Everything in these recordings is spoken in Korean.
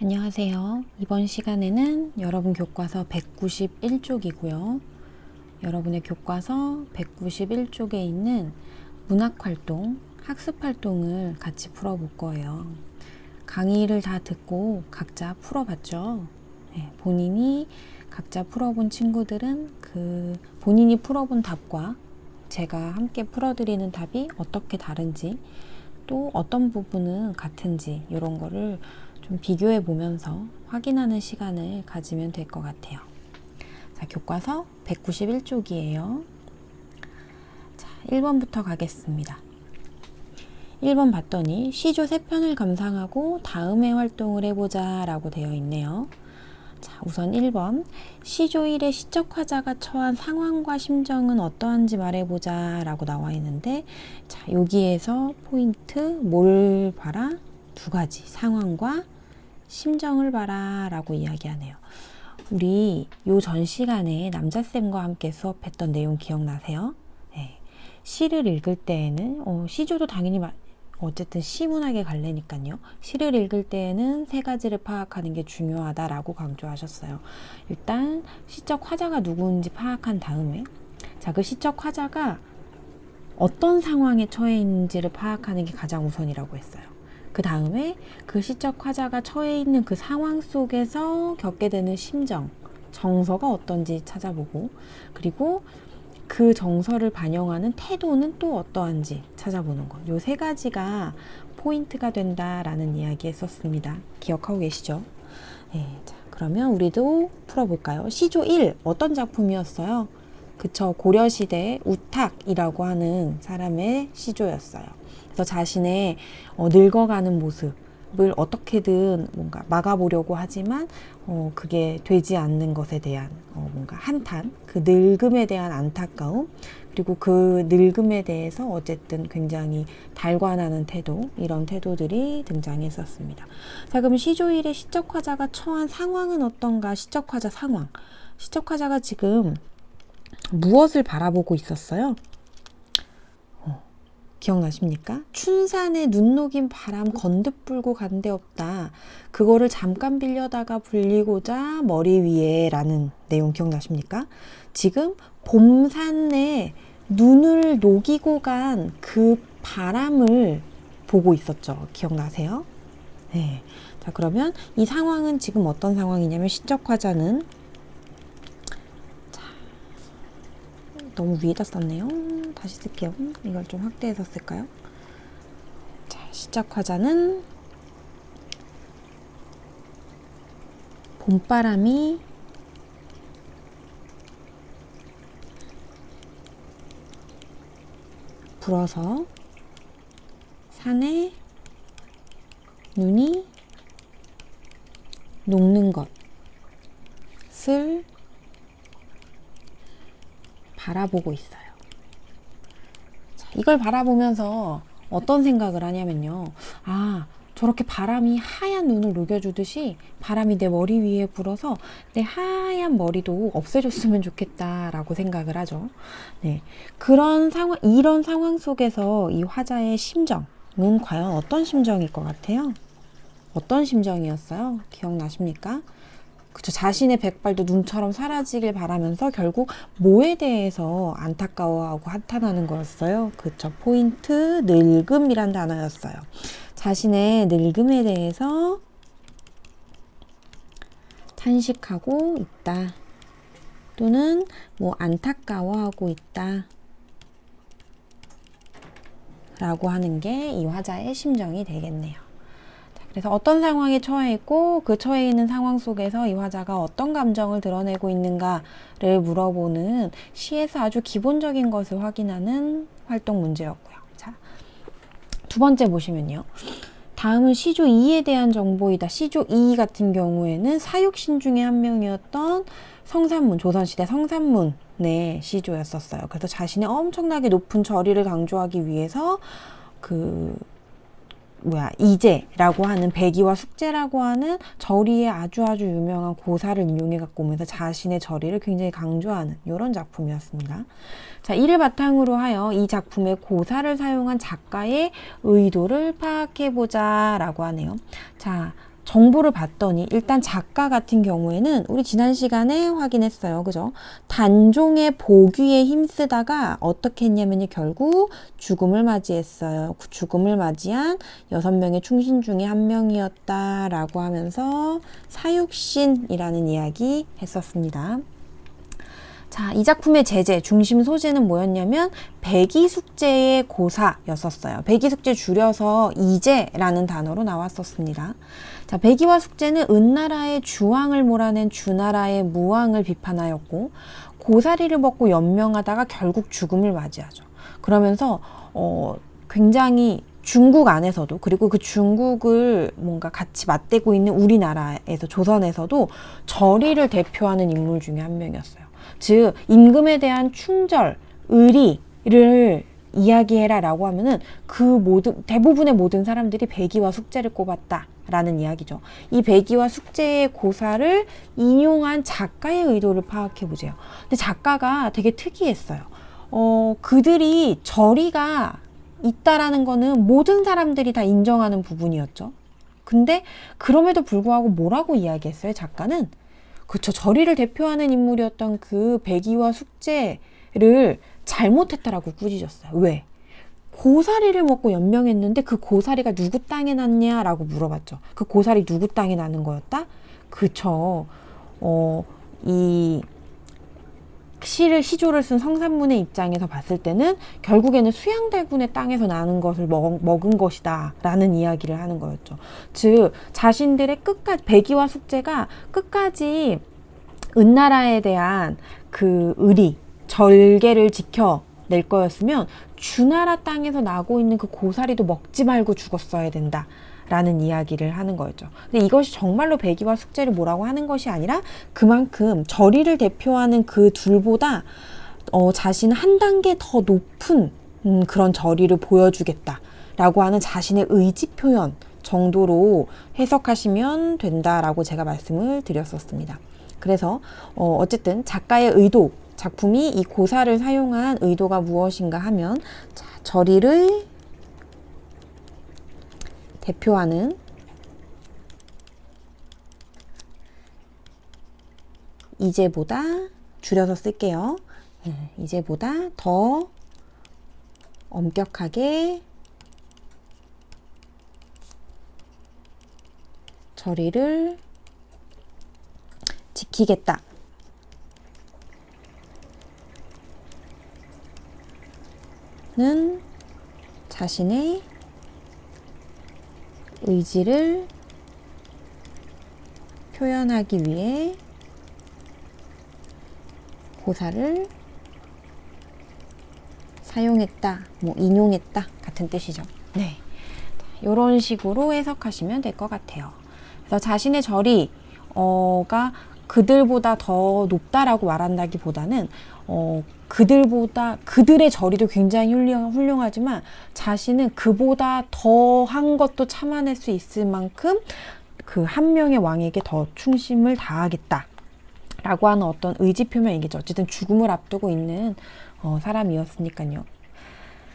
안녕하세요. 이번 시간에는 여러분 교과서 191쪽이고요. 여러분의 교과서 191쪽에 있는 문학활동, 학습활동을 같이 풀어볼 거예요. 강의를 다 듣고 각자 풀어봤죠. 네, 본인이 각자 풀어본 친구들은 그 본인이 풀어본 답과 제가 함께 풀어드리는 답이 어떻게 다른지 또 어떤 부분은 같은지 이런 거를 좀 비교해 보면서 확인하는 시간을 가지면 될 것 같아요. 자, 교과서 191쪽이에요. 자, 1번부터 가겠습니다. 1번 봤더니 시조 3편을 감상하고 다음에 활동을 해보자 라고 되어 있네요. 자, 우선 1번. 시조 1의 시적 화자가 처한 상황과 심정은 어떠한지 말해보자 라고 나와 있는데, 자, 여기에서 포인트, 뭘 봐라? 두 가지. 상황과 심정을 봐라 라고 이야기하네요. 우리 요 전 시간에 남자쌤과 함께 수업했던 내용 기억나세요? 네. 시를 읽을 때에는, 어, 시조도 당연히 마, 어쨌든 시문학에 갈래니까요. 시를 읽을 때에는 세 가지를 파악하는 게 중요하다라고 강조하셨어요. 일단 시적 화자가 누구인지 파악한 다음에 자, 그 시적 화자가 어떤 상황에 처해 있는지를 파악하는 게 가장 우선이라고 했어요. 그 다음에 그 시적 화자가 처해 있는 그 상황 속에서 겪게 되는 심정, 정서가 어떤지 찾아보고 그리고 그 정서를 반영하는 태도는 또 어떠한지 찾아보는 것. 요 세 가지가 포인트가 된다라는 이야기 했었습니다. 기억하고 계시죠? 네, 자, 그러면 우리도 풀어볼까요? 시조 1, 어떤 작품이었어요? 그쵸, 고려시대 우탁이라고 하는 사람의 시조였어요. 그래서 자신의 어, 늙어가는 모습을 어떻게든 뭔가 막아보려고 하지만 어, 그게 되지 않는 것에 대한 어, 뭔가 한탄, 그 늙음에 대한 안타까움, 그리고 그 늙음에 대해서 어쨌든 굉장히 달관하는 태도, 이런 태도들이 등장했었습니다. 자, 그럼 시조일의 시적화자가 처한 상황은 어떤가? 시적화자 상황. 시적화자가 지금 무엇을 바라보고 있었어요? 기억나십니까? 춘산에 눈 녹인 바람 건듯 불고 간데 없다. 그거를 잠깐 빌려다가 불리고자 머리 위에 라는 내용 기억나십니까? 지금 봄산에 눈을 녹이고 간 그 바람을 보고 있었죠. 기억나세요? 네. 자, 그러면 이 상황은 지금 어떤 상황이냐면 시적 화자는 너무 위에다 썼네요. 다시 쓸게요. 이걸 좀 확대해서 쓸까요? 자, 시작 화자는 봄바람이 불어서 산에 눈이 녹는 것을 바라보고 있어요. 자, 이걸 바라보면서 어떤 생각을 하냐면요. 아, 저렇게 바람이 하얀 눈을 녹여주듯이 바람이 내 머리 위에 불어서 내 하얀 머리도 없애줬으면 좋겠다라고 생각을 하죠. 네. 그런 상황, 이런 상황 속에서 이 화자의 심정은 과연 어떤 심정일 것 같아요? 어떤 심정이었어요? 기억나십니까? 그쵸. 자신의 백발도 눈처럼 사라지길 바라면서 결국 뭐에 대해서 안타까워하고 한탄하는 거였어요. 그쵸. 포인트, 늙음이란 단어였어요. 자신의 늙음에 대해서 탄식하고 있다. 또는 뭐 안타까워하고 있다. 라고 하는 게 이 화자의 심정이 되겠네요. 그래서 어떤 상황에 처해 있고 그 처해 있는 상황 속에서 이 화자가 어떤 감정을 드러내고 있는가를 물어보는 시에서 아주 기본적인 것을 확인하는 활동 문제였고요. 자, 두 번째 보시면요. 다음은 시조 2에 대한 정보이다. 시조 2 같은 경우에는 사육신 중에 한 명이었던 성산문, 조선시대 성산문의 시조였었어요. 그래서 자신의 엄청나게 높은 저리를 강조하기 위해서 그 뭐야 이제라고 하는 백이와 숙제라고 하는 절이의 아주 아주 유명한 고사를 인용해 갖고 오면서 자신의 절이를 굉장히 강조하는 이런 작품이었습니다. 자 이를 바탕으로 하여 이 작품의 고사를 사용한 작가의 의도를 파악해 보자라고 하네요. 자 정보를 봤더니 일단 작가 같은 경우에는 우리 지난 시간에 확인했어요. 그죠? 단종의 복위에 힘쓰다가 어떻게 했냐면요. 결국 죽음을 맞이했어요. 그 죽음을 맞이한 여섯 명의 충신 중에 한 명이었다라고 하면서 사육신이라는 이야기 했었습니다. 자, 이 작품의 제재, 중심 소재는 뭐였냐면 백이숙제의 고사였었어요. 백이숙제 줄여서 이제라는 단어로 나왔었습니다. 자, 백이와 숙제는 은나라의 주왕을 몰아낸 주나라의 무왕을 비판하였고 고사리를 먹고 연명하다가 결국 죽음을 맞이하죠. 그러면서 어, 굉장히 중국 안에서도 그리고 그 중국을 뭔가 같이 맞대고 있는 우리나라에서 조선에서도 절의를 대표하는 인물 중에 한 명이었어요. 즉 임금에 대한 충절, 의리를 이야기해라 라고 하면은 그 모든 대부분의 모든 사람들이 백이와 숙제를 꼽았다 라는 이야기죠. 이 백이와 숙제의 고사를 인용한 작가의 의도를 파악해 보세요. 근데 작가가 되게 특이했어요. 어, 그들이 절이가 있다라는 거는 모든 사람들이 다 인정하는 부분이었죠. 근데 그럼에도 불구하고 뭐라고 이야기했어요, 작가는? 그쵸. 절이를 대표하는 인물이었던 그 백이와 숙제를 잘못했다라고 꾸짖었어요. 왜? 고사리를 먹고 연명했는데 그 고사리가 누구 땅에 났냐라고 물어봤죠. 그 고사리 누구 땅에 나는 거였다? 그쵸. 어, 이 시를 시조를 쓴 성산문의 입장에서 봤을 때는 결국에는 수양대군의 땅에서 나는 것을 먹, 먹은 것이다 라는 이야기를 하는 거였죠. 즉 자신들의 끝까지 백이와 숙제가 끝까지 은나라에 대한 그 의리 절개를 지켜 낼 거였으면 주나라 땅에서 나고 있는 그 고사리도 먹지 말고 죽었어야 된다. 라는 이야기를 하는 거였죠. 근데 이것이 정말로 백이와 숙제를 뭐라고 하는 것이 아니라 그만큼 절이를 대표하는 그 둘보다 어, 자신은 한 단계 더 높은 음, 그런 절이를 보여주겠다라고 하는 자신의 의지 표현 정도로 해석하시면 된다라고 제가 말씀을 드렸었습니다. 그래서 어, 어쨌든 작가의 의도 작품이 이 고사를 사용한 의도가 무엇인가 하면 자, 절이를 대표하는 이제보다 줄여서 쓸게요. 네, 이제보다 더 엄격하게 절이를 지키겠다. 는 자신의 의지를 표현하기 위해 고사를 사용했다, 뭐 인용했다 같은 뜻이죠. 네. 이런 식으로 해석하시면 될 것 같아요. 그래서 자신의 절이 어가 그들보다 더 높다라고 말한다기보다는 어 그들보다 그들의 절이도 굉장히 훌륭, 훌륭하지만 자신은 그보다 더 한 것도 참아낼 수 있을 만큼 그 한 명의 왕에게 더 충심을 다하겠다. 라고 하는 어떤 의지 표명이겠죠. 어쨌든 죽음을 앞두고 있는 어, 사람이었으니까요.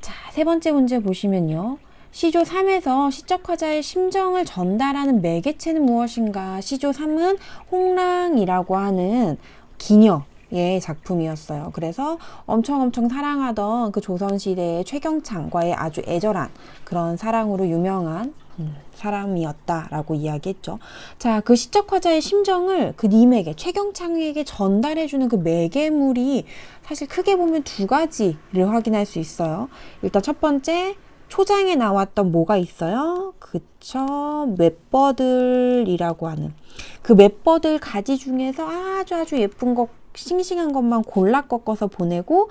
자, 세 번째 문제 보시면요. 시조 3에서 시적화자의 심정을 전달하는 매개체는 무엇인가? 시조 3은 홍랑이라고 하는 기녀, 의 작품이었어요. 그래서 엄청 엄청 사랑하던 그 조선시대의 최경창과의 아주 애절한 그런 사랑으로 유명한 음, 사람이었다라고 이야기했죠. 자, 그 시적 화자의 심정을 그 님에게 최경창에게 전달해주는 그 매개물이 사실 크게 보면 두 가지를 확인할 수 있어요. 일단 첫 번째 초장에 나왔던 뭐가 있어요? 그쵸. 맷버들이라고 하는 그 맷버들 가지 중에서 아주 아주 예쁜 것 싱싱한 것만 골라 꺾어서 보내고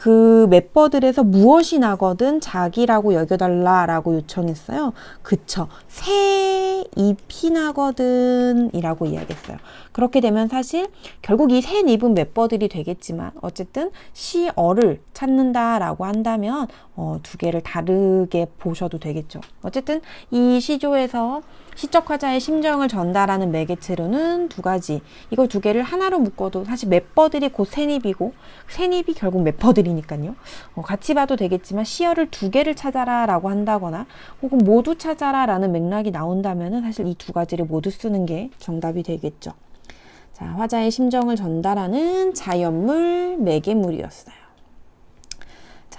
그 맵버들에서 무엇이 나거든 자기라고 여겨달라라고 요청했어요. 그쵸. 새 잎이 나거든 이라고 이야기했어요. 그렇게 되면 사실 결국 이 새 잎은 맵버들이 되겠지만 어쨌든 시어를 찾는다라고 한다면 어, 두 개를 다르게 보셔도 되겠죠. 어쨌든 이 시조에서 시적 화자의 심정을 전달하는 매개체로는 두 가지. 이걸 두 개를 하나로 묶어도 사실 맵버들이 곧 새잎이고 새잎이 결국 맵버들이 니까요. 어, 같이 봐도 되겠지만 시어를 두 개를 찾아라 라고 한다거나 혹은 모두 찾아라 라는 맥락이 나온다면은 하면은 사실 이 두 가지를 모두 쓰는 게 정답이 되겠죠. 자, 화자의 심정을 전달하는 자연물, 매개물이었어요.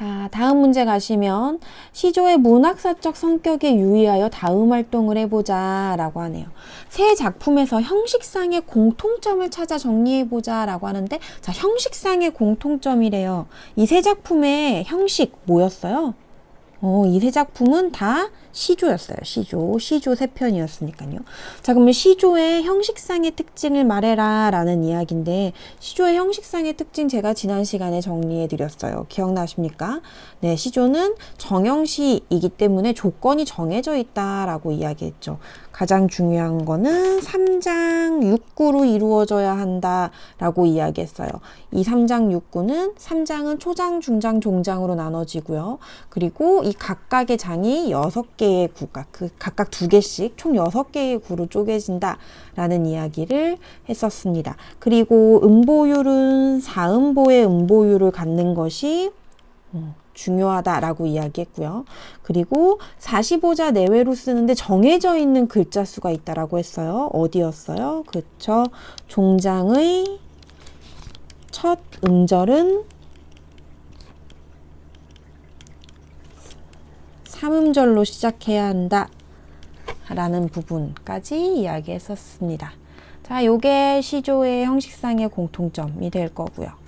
자, 다음 문제 가시면 시조의 문학사적 성격에 유의하여 다음 활동을 해보자 라고 하네요. 새 작품에서 형식상의 공통점을 찾아 정리해보자 라고 하는데 자, 형식상의 공통점이래요. 이세 작품의 형식 뭐였어요? 어, 이 세 작품은 다 시조였어요. 시조. 시조 세 편이었으니까요. 자, 그러면 시조의 형식상의 특징을 말해라 라는 이야기인데, 시조의 형식상의 특징 제가 지난 시간에 정리해 드렸어요. 기억나십니까? 네, 시조는 정형시이기 때문에 조건이 정해져 있다라고 이야기했죠. 가장 중요한 거는 3장 6구로 이루어져야 한다라고 이야기했어요. 이 3장 6구는 3장은 초장, 중장, 종장으로 나눠지고요. 그리고 이 각각의 장이 6개 의 구가 그 각각 두 개씩 총 6개의 구로 쪼개진다라는 이야기를 했었습니다. 그리고 음보율은 4음보의 음보율을 갖는 것이 음, 중요하다라고 이야기했고요. 그리고 45자 내외로 쓰는데 정해져 있는 글자 수가 있다라고 했어요. 어디였어요? 그쵸. 종장의 첫 음절은 삼음절로 시작해야 한다. 라는 부분까지 이야기했었습니다. 자, 요게 시조의 형식상의 공통점이 될 거고요.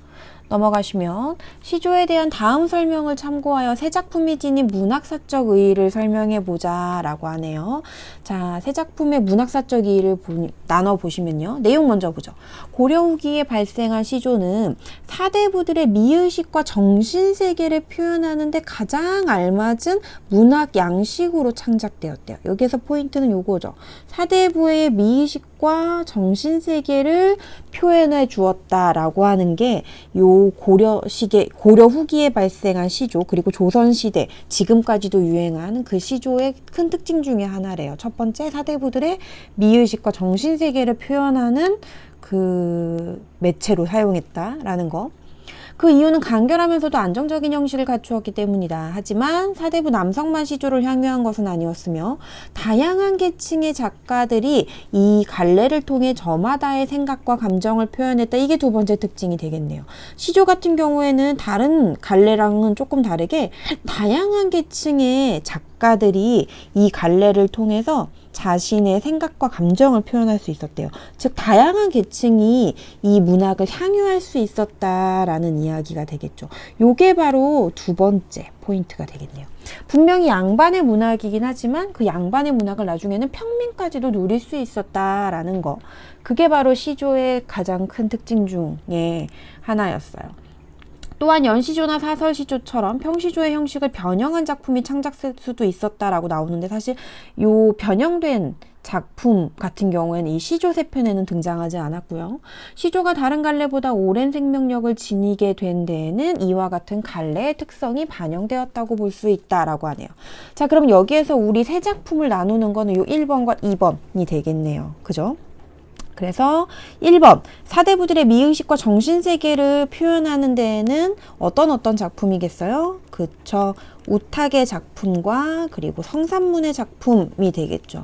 넘어가시면 시조에 대한 다음 설명을 참고하여 새 작품이 지닌 문학사적 의의를 설명해 보자 라고 하네요. 자, 새 작품의 문학사적 의의를 보, 나눠 보시면요. 내용 먼저 보죠. 고려 후기에 발생한 시조는 사대부들의 미의식과 정신 세계를 표현하는데 가장 알맞은 문학 양식으로 창작되었대요. 여기에서 포인트는 요거죠. 사대부의 미의식과 정신 세계를 표현해 주었다라고 하는 게요 고려 시계 고려 후기에 발생한 시조 그리고 조선 시대 지금까지도 유행하는 그 시조의 큰 특징 중에 하나래요. 첫 번째 사대부들의 미의식과 정신 세계를 표현하는 그 매체로 사용했다라는 거. 그 이유는 간결하면서도 안정적인 형식을 갖추었기 때문이다. 하지만 사대부 남성만 시조를 향유한 것은 아니었으며 다양한 계층의 작가들이 이 갈래를 통해 저마다의 생각과 감정을 표현했다. 이게 두 번째 특징이 되겠네요. 시조 같은 경우에는 다른 갈래랑은 조금 다르게 다양한 계층의 작가들이 이 갈래를 통해서 자신의 생각과 감정을 표현할 수 있었대요. 즉 다양한 계층이 이 문학을 향유할 수 있었다라는 이야기가 되겠죠. 요게 바로 두 번째 포인트가 되겠네요. 분명히 양반의 문학이긴 하지만 그 양반의 문학을 나중에는 평민까지도 누릴 수 있었다라는 거. 그게 바로 시조의 가장 큰 특징 중에 하나였어요. 또한 연시조나 사설시조처럼 평시조의 형식을 변형한 작품이 창작될 수도 있었다라고 나오는데 사실 요 변형된 작품 같은 경우에는 이 시조 세편에는 등장하지 않았고요. 시조가 다른 갈래보다 오랜 생명력을 지니게 된 데에는 이와 같은 갈래의 특성이 반영되었다고 볼 수 있다라고 하네요. 자, 그럼 여기에서 우리 세 작품을 나누는 거는 요 1번과 2번이 되겠네요. 그죠? 그래서 1번 사대부들의 미의식과 정신세계를 표현하는 데에는 어떤 어떤 작품이겠어요? 그쵸 우탁의 작품과 그리고 성산문의 작품이 되겠죠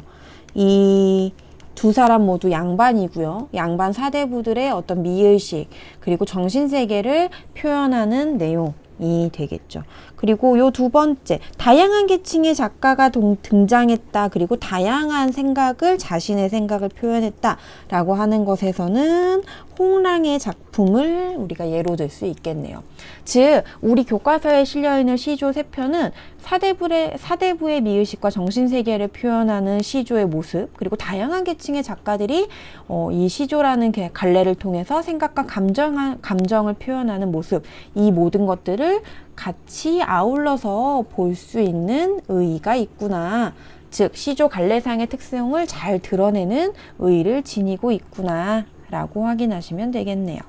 이 두 사람 모두 양반이고요 양반 사대부들의 어떤 미의식 그리고 정신세계를 표현하는 내용 이 되겠죠. 그리고 요 두 번째, 다양한 계층의 작가가 동, 등장했다. 그리고 다양한 생각을, 자신의 생각을 표현했다. 라고 하는 것에서는 홍랑의 작품을 우리가 예로 들 수 있겠네요. 즉, 우리 교과서에 실려 있는 시조 세 편은 사대부의, 사대부의 미의식과 정신 세계를 표현하는 시조의 모습, 그리고 다양한 계층의 작가들이 어, 이 시조라는 갈래를 통해서 생각과 감정, 감정을 표현하는 모습, 이 모든 것들을 같이 아울러서 볼 수 있는 의의가 있구나. 즉, 시조 갈래상의 특성을 잘 드러내는 의의를 지니고 있구나. 라고 확인하시면 되겠네요.